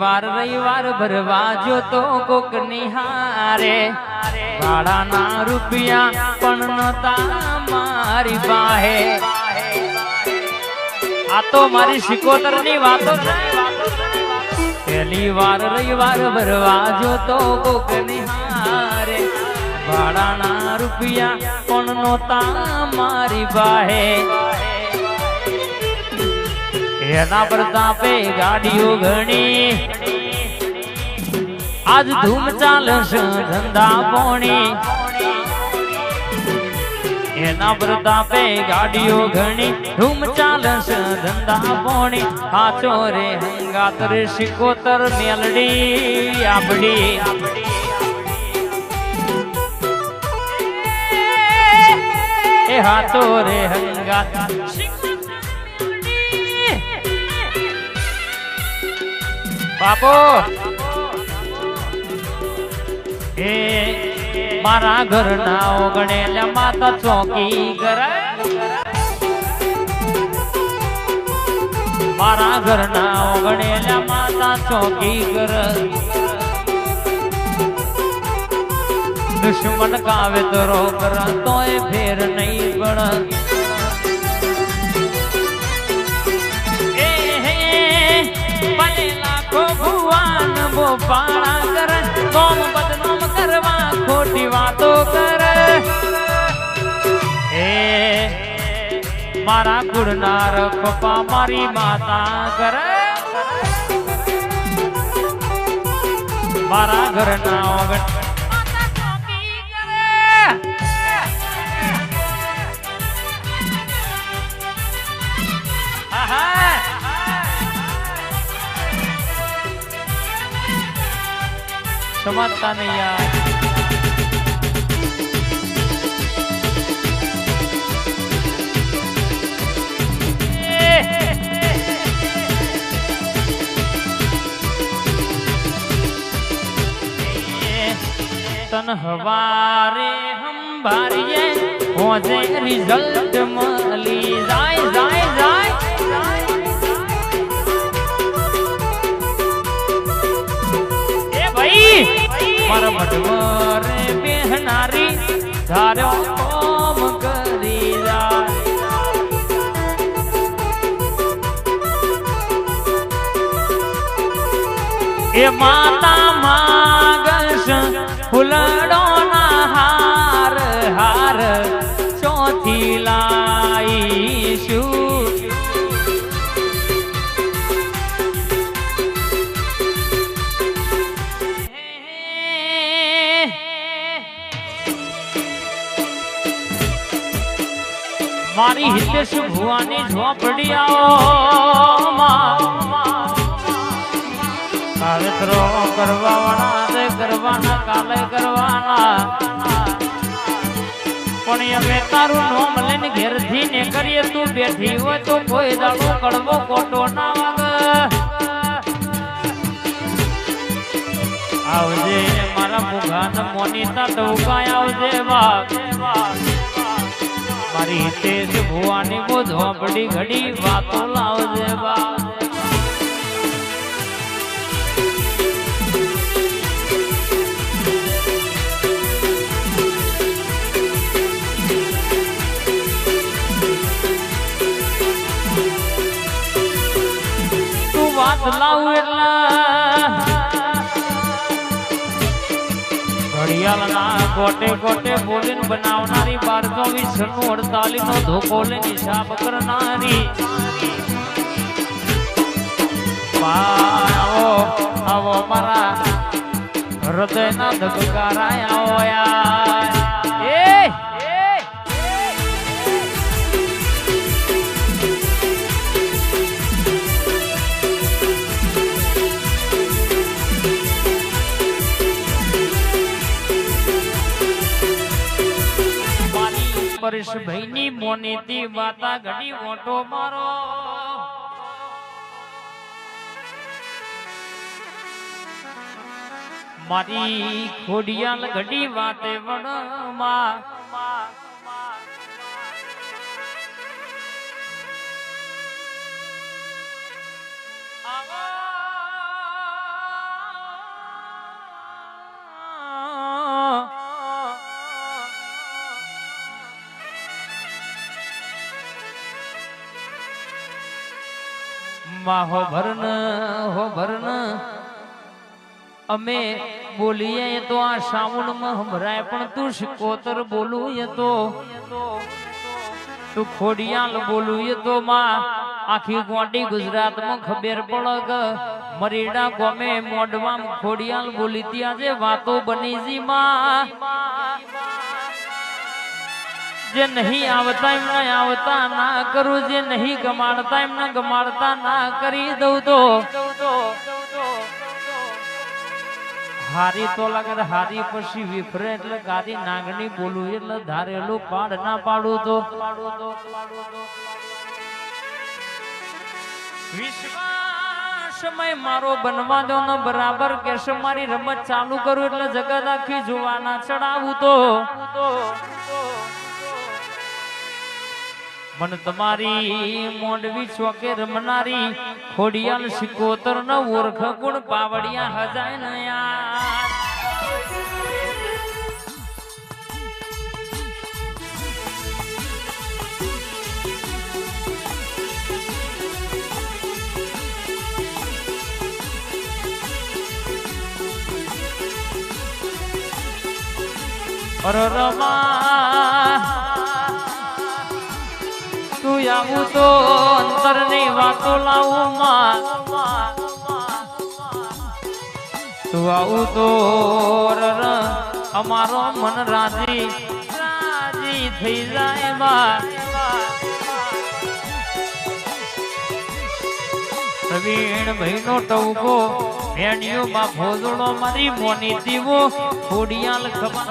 વાર રવિવાર ભરવા જો તો કોક નિહારે. ભાડાના રૂપિયા પણ નતા મારી બાહે આ તો મારી શિકોતરની વાતો પહેલી વાર, રવિવાર ભરવા જો તો કોક નિહારે. ભાડાના રૂપિયા પણ નોતા મારી બાહે એના પ્રતાપે ગાડીઓ ઘણી. આજ ધૂમ ચાલશે ધંધા પોણી. એના પ્રતાપે ગાડીઓ ઘણી. ધૂમ ચાલશે ધંધા પોણી. હાચો રે હંગાત રે શિકોતર મેલડી આપડી એ હાચો રે હંગાત. બાપો! એ મારા ઘરના ઓગણેલા માતા ચોકી કરે મારા ઘરના ઓગણેલા માતા ચોકી કર દુશ્મન કાવે તો રો કર, તોય ફેર નહીં પણ ભલે લાખો ભુવાન બોપાળા કર કોમ બદનામ કરવા ખોટી વાતો કરે. એ મારા ગુડનાર પપ્પા મારી માતા કરે મારા ઘરના સમજતા નહીં યાર તન હવારે હંભારીએ હોજે રિઝલ્ટ મળી જાય મઢવરે બેહનારી ધારો કોમ કરી જાય એ માતા માગશ ફૂલડો મારી હિતેશ ભુવાની ઝોપડી આવો માં કાવેતરો કરવા વાળા પણ અમે તારું લઈને ઘેરથી ને કરીએ તું હોય તો કોઈ દાડો કડવો કોટો ના વાગ. આવજે મારા મુઘાન મોનીતા ટોકાય આવજે બાપ. મારી હિતેશ ભુવાની બો ઝોપડી ઘડી વાતો લાવજે બા. લાવું એટલે ઘડિયાળના ગોટે ગોટે બોલીને બનાવનારી બારસો વીસનું અડતાલીસ નો ધોકો લઈને હિસાબ કરનારી. આવો આવો મારા હૃદયના ધબકારાય મારી મોની મોનીતી માતા ઘડી મોટો મારો. મારી ખોડિયાલ ઘડી વાતે વણમાં. માં હો ભરન હો ભરન અમે બોલીએ તો આ શ્રાવણમાં હમરાય પણ તું શિકોતર બોલું એ તો. તું ખોડિયાલ બોલું એ તો માં. આખી ગોંડી ગુજરાતમાં ખબર પડગ. મરીડા ગોમે મોઢવામ ખોડિયાલ બોલી ત્યાં જે વાતો બની જી માં. જે નહીં આવતા એમને આવતા, ના કરું, જે નહીં ગમાડતા એમને ગમાડતા, ના કરી દઉં તો. હારી તો લાગે હારી પછી વિફરે એટલે ગારી નાગણી બોલું, એટલે ધારેલું પાડ ના પાડું તો. વિશ્વાસમય મારો બનવા દો ને બરાબર કેશ મારી રમત ચાલુ કરું એટલે જગત આખી જોવાના ચડાવું તો. મન તમારી મોંડવી ચોકે રમનારી ખોડિયાલ સિકોતર ન ઓળખ ગુણ પાવડિયા હજાય ન યાર અરરમા તું આવું તો અંતરની વાતો લાવું માં. તું આવું તો અમારો મન રાજી રાજી થઈ જાય માં. પ્રવીણ ભાઈનો ટવકો ભેણિયો માં ભોજડો મારી મોની દીવો, ખોડિયાલ ખબર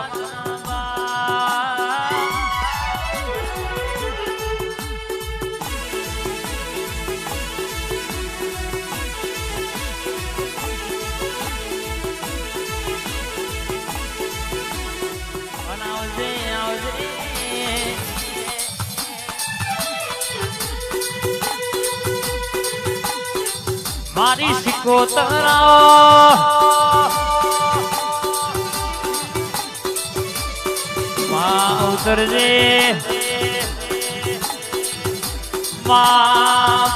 મારી સિકોતરા. માં ઉતરજે.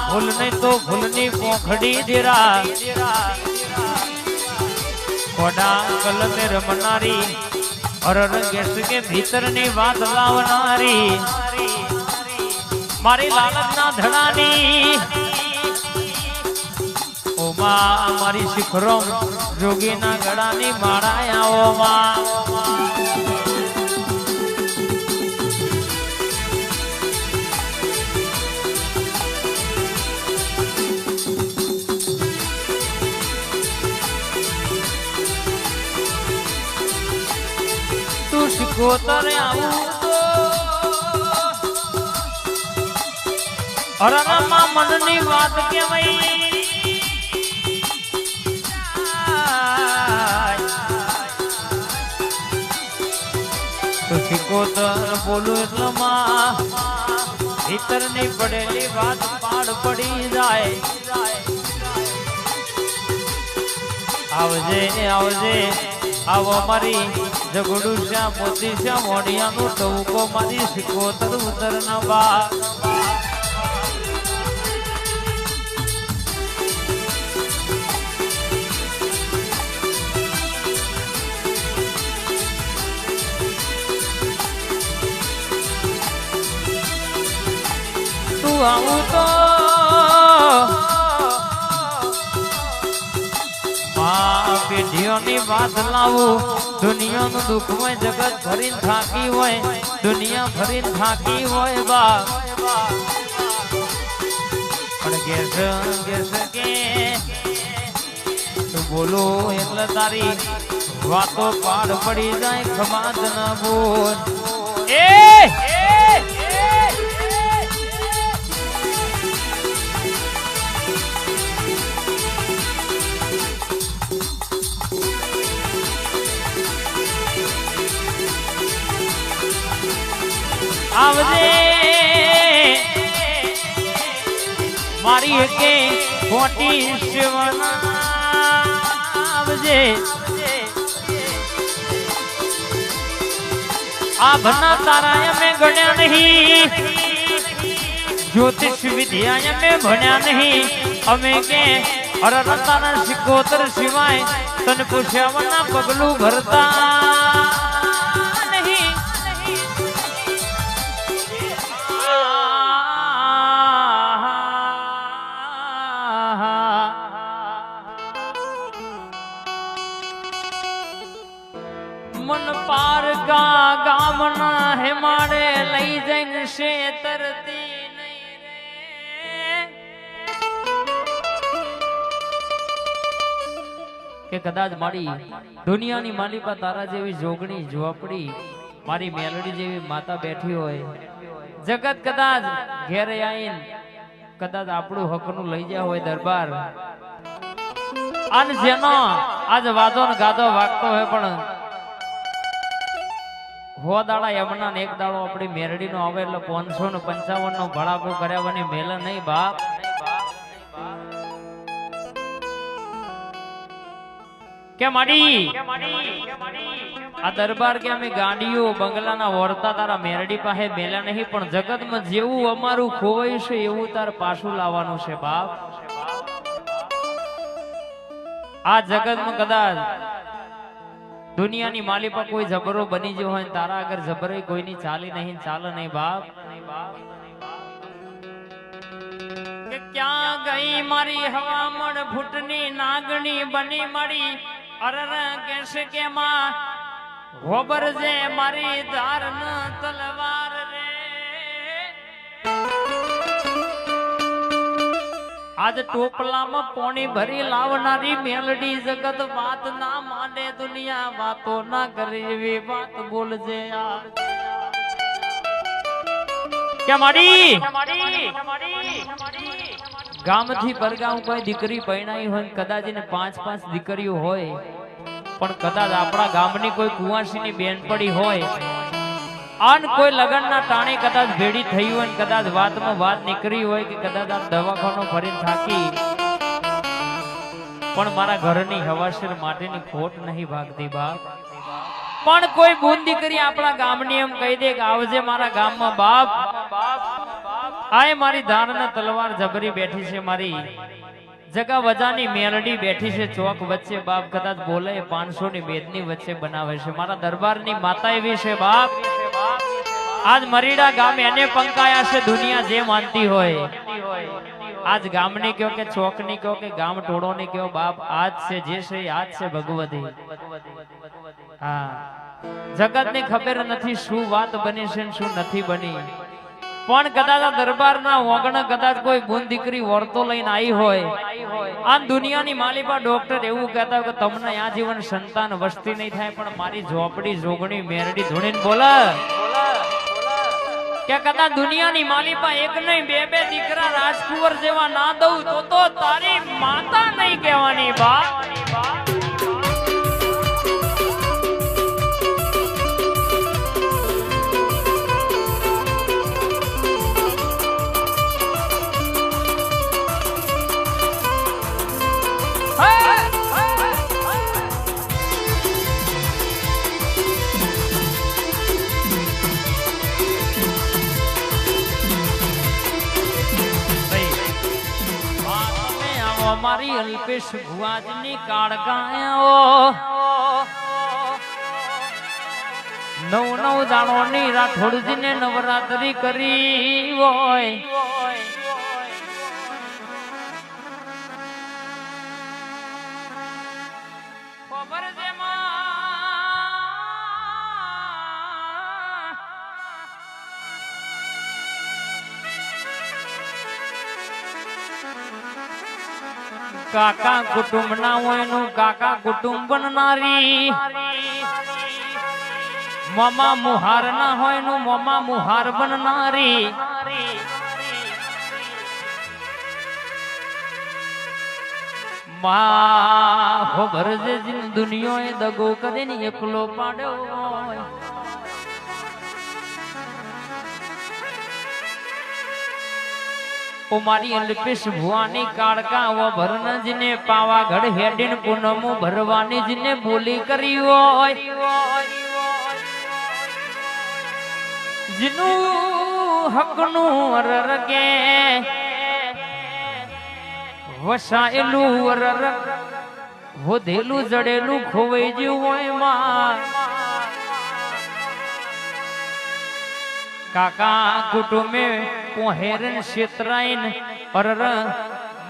ભૂલ નહીં તો ભૂલની પોખડી દેરા. ખોડા કલમે રમનારી હરર ગેસ કે ભીતરની વાત લાવનારી. મારી લાલનના ધડાની માં મારી શિખરો જોગીના ગળાની માળાયાઓ માં. તું શિકોતર આવું તો. અરણમાં મનની વાત કહેવાય શિકોતર બોલું એટલે માં. ભીતરની પડેલી વાત પાડ પડી જાય. આવજે આવજે. આવો મારી ઝઘડું શ્યા મોતી શ્યા મોડિયાનું ટવકો મારી શિકોતર ઉતર ના બા આવું તો પેઢીઓની વાત લાવું, દુનિયાનું દુઃખમય જગત ભરીને થાકી હોય, દુનિયા ભરીને થાકી હોય બા. પણ ગેસ ગેસ કે બોલો એટલે તારી વાતો પાડ પડી જાય ખમાત ન બોલ એ! આવજે. મારી કે ખોટી આવજે. આ ભના તારા અમે ગણ્યા નહીં. જ્યોતિષ વિદ્યા અમે ભણ્યા નહીં. અમે કે અરે રતાના સિકોતર સિવાય તને પૂછ્યા મના પગલું ભરતા નહીં રે. કે કદાચ મારી દુનિયાની માલિકા તારા જેવી જોગણી, ઝોપડી, મારી મેલડી જેવી માતા બેઠી હોય. જગત કદાચ ઘેરે આઈન કદાચ આપણું હકનું લઈ જાય હોય દરબાર. અને જેનો આજ વાદો ને ગાદો વાગતો હોય પણ હો યમના એક દાડો આપણી મેરડી નો આવે એટલે પાંચસો ને પંચાવન નો ભડાકો કર્યાવાની મેલ નહીં બાપ. આ દરબાર કે અમે ગાડીઓ, બંગલાના વર્તા તારા મેરડી પાસે મેલા નહીં, પણ જગતમાં જેવું અમારું ખોવાયું છે, એવું તાર પાછું લાવવાનું છે બાપ. આ જગતમાં કદાચ દુનિયાની માલી પર કોઈ જબરો બની ગયો હોય તારા આગળ જબરો કોઈની ચાલી નહીં, ચાલે નહીં બાપ. ક્યાં ગઈ મારી હવામણ ફૂટની નાગણી બની મળી અરર કેશે કે માં હોબર જે મારી ધાર તલવાર. આજ ટોપલામાં પોણી ભરી લાવનારી મેલડી જગત વાત ના માને દુનિયા વાતો ના કરે એવી વાત બોલજે કે માડી? ગામથી પરગામ કોઈ દીકરી પરણાઈ હોય કદાચ એને પાંચ પાંચ દીકરીઓ હોય, પણ કદાચ આપણા ગામની કોઈ કુંવાસીની બેનપડી હોય આન કોઈ લગનના ટાણે કદાચ ભેડી થઈ હોય કદાચ વાતમાં વાત નીકળી હોય કે કદાચ આ દવાખાનો ફરીને થાકી. પણ મારા ઘરની હવાશર માટેની ખોટ નહીં ભાગતી બાપ. પણ કોઈ બૂન દીકરી આપણા ગામની એમ કહી દે કે આવજે મારા ગામમાં બાપ. આય મારી ધારના તલવાર જબરી બેઠી છે મારી. જગા વજાની મેલડી બેઠી છે ચોક વચ્ચે બાપ. કદાચ બોલે પાંચસો ની બેદની વચ્ચે બનાવે છે. મારા દરબારની માતા એવી છે બાપ. આજ મરીડા ગામ એને પંકાયા છે દુનિયા જે માનતી હોય. આજ ગામની કયો કે ચોકની કયો કે ગામ ટોળો ની કયો બાપ આજ છે જે છે આજ છે ભગવતી. હા. જગતની ખબર નથી શું વાત બની છે શું નથી બની. પણ કદાચ આ દરબારના વગણ કદાચ કોઈ ગુણ દીકરી વર્તો લઈને આવી હોય. આ દુનિયાની માલિકા ડોક્ટર એવું કહેતા કે તમને આ જીવન સંતાન વસ્તી નહીં થાય, પણ મારી ઝોપડી જોગણી મેરડી ધૂણીને બોલે. કે કદાચ દુનિયાની માલિકા એક નહીં, બે બે દીકરા રાજકુંવર જેવા ના દઉં તો તો તારી માતા નહીં કહેવાની બા મારી અલ્પેશ ભુવાજની કાળગાયો નવ નવ દાણોની રાઠોડજીને નવરાત્રી કરી હોય. કાકા કુટુંબ ના હોયનું કાકા કુટુંબ બનનારી. મમા મુહાર ના હોયનું મમા મુહાર બનનારી. માં જીન દુનિયો એ દગો કરીને એકલો પાડ્યો. ઓ અલ્પેશ ભુવાની કાળકા વ ભરનજને પાવાગઢ હેડીન પૂનમ ભરવાની જને બોલી કરી હોય. જીનું હકનું રરગે વસાયેલું વરર વધેલું જડેલું ખોવાઈ જ્યું હોયમાં. કાકા કુટુંબે પોહેરન શેતરાઈન અરર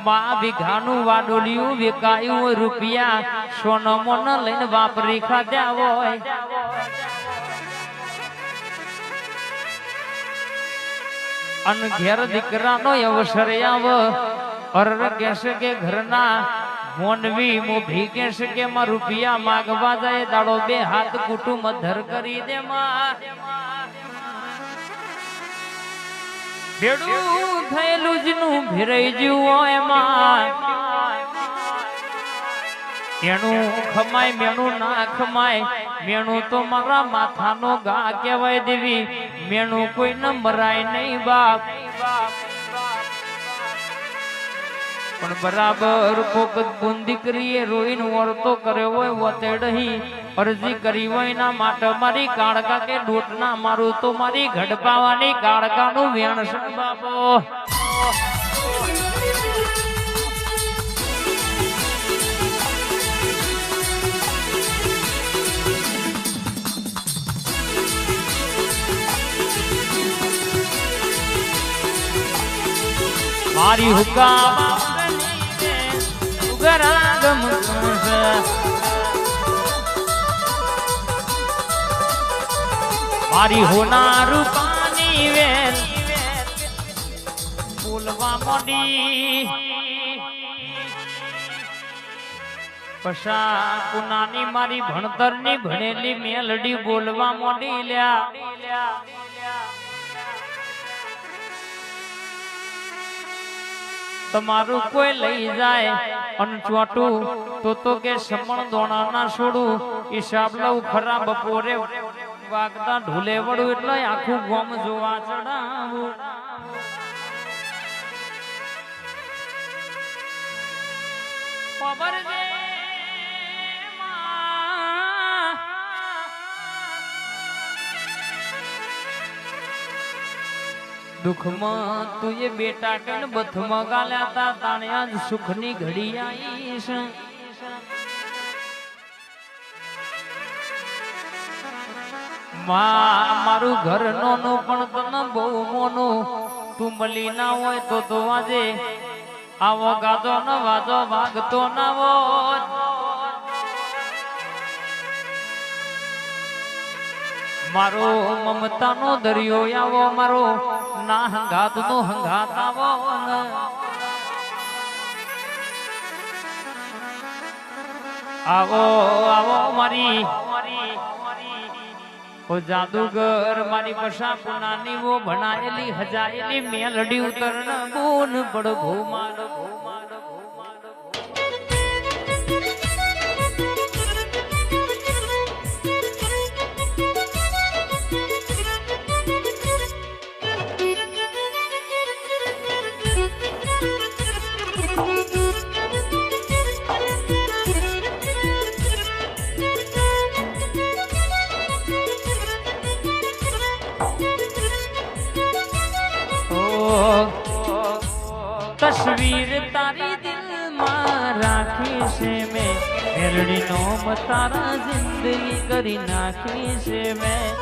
મા વિઘાનું વાડોલિયું વેકાયું રૂપિયા સોનમો ન લઈને વાપરી ખાધ્યા હોય. અન ઘેર દીકરાનો અવસર આવ. અરર કેશ કે ઘરના મોનવી મોભી કેશ કે માં રૂપિયા માગવા જાય, દાડો બે હાથ કુટુંબ ધર કરી દે માં. ભેડું થયેલું એમાં. એનું ખમાય, મેણું ના ખમાય, મેણું તો મારા માથાનો ગા કહેવાય દેવી. મેણું કોઈ ન મરાય નહીં બાપ. પણ બરાબર કોક ગુણ દીકરીએ રોઈને વર્તો કર્યો હોય, વતેડહી અરજી કરી હોય ના માટે મારી કાળકા કે ડોટના મારું તો મારી ઘડપાવાની કાળકાનું વેણ છે બાપો. મારી હુકા મારી હોના રૂપાની વેન. બોલવા મોડી. પશા કુનાની મારી ભણતરની ભણેલી મેલડી બોલવા મોડી લ્યા. તમારું કોઈ લઈ જાય અને ચોટું, તો તો કે સમણ દોણા ના છોડું. હિસાબ લઉં ખરા બપોરે. વાગતા ઢોલે વળું એટલે આખું ગોમ જોવા ચડાવું. દુઃખમાં તું એ બેટા કણ બથમાં ગાલ્યા તા, તાણે આજ સુખની ઘડી આવી માં મારું ઘર નોનું પણ તને બહુ મોનું. તું મળી ના હોય તો તો આજે આવો ગાતો ન વાજો વાગતો ના હોય મારો મમતાનો દરિયો આવો, મારો ના હંગાત નો હંગાત આવો ને. આવો આવો મારી ઓ જાદુગર મારી મશા પુનાની વો ભણાયેલી હજાયેલી મેલડી ઉતરણ બોન પડ ભૂમાડ ભૂમાડ કરી નાખી છે મેં